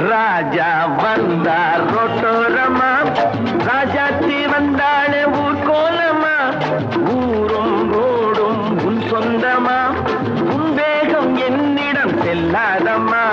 राजा वंदा रोटो रमा राजा ती वंदा ने वो कोला சொந்தமா உன் வேகம் என்னிடம் செல்லாதம்மா.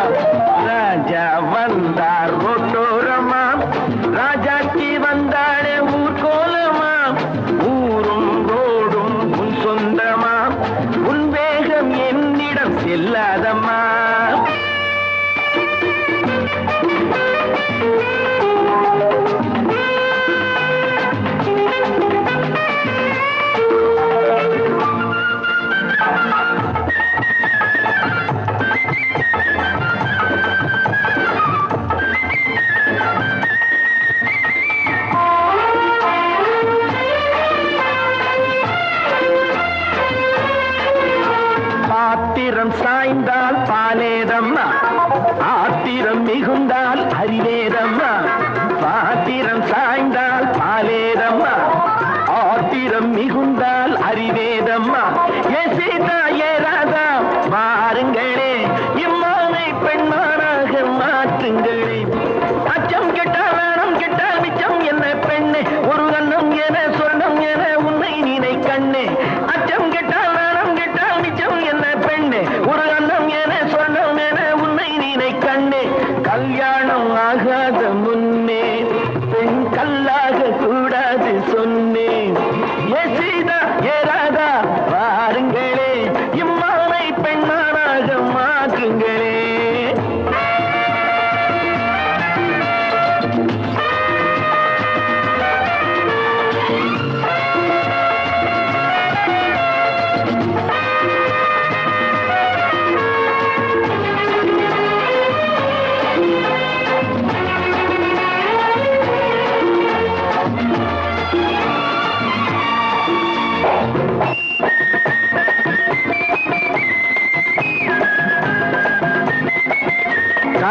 ஆத்திரம் சாய்ந்தால் பாலேதம்மா. ஆத்திரம் மிகுந்தால் அறிவேதம்மா பாத்திரம் சாய்ந்தால் பாலேதம்மா. ஆத்திரம் மிகுந்தால் அறிவேதம்மா ஏ சீதா ஏ ராதா பாருங்களே இம்மானை பெண்மானாக மாற்றுங்களே. அச்சம் கெட்டால் வேணும் கெட்டால் மிச்சம் என்ன பெண்ணு? ஒரு கண்ணம் என சொன்ன ஆகா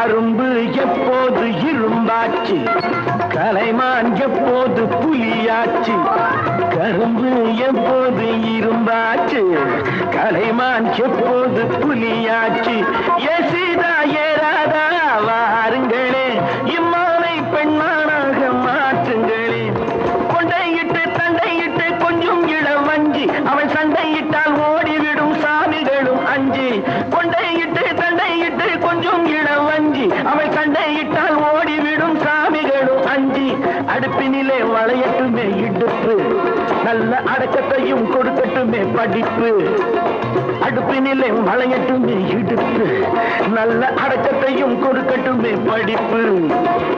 கரும்பு எப்போது இரும்பாச்சு? கலைமான் எப்போது புலியாச்சு? கரும்பு எப்போது இரும்பாச்சு? கலைமான் எப்போது புலியாச்சு? ஏசிதா சீதா வாருங்களே இம்மானை பெண்ணான அடுப்பினிலே வளையட்டுமே இடுப்பு. நல்ல அடக்கத்தையும் கொடுக்கட்டுமே படிப்பு. அடுப்பினிலே வளையட்டுமே இடுப்பு. நல்ல அடக்கத்தையும் கொடுக்கட்டுமே படிப்பு.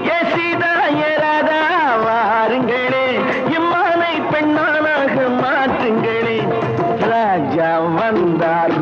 ஏ சீதா ஏறாதா வாருங்களே. இம்மானை பெண்ணானாக மாற்றுங்களே. ராஜா வந்தார்.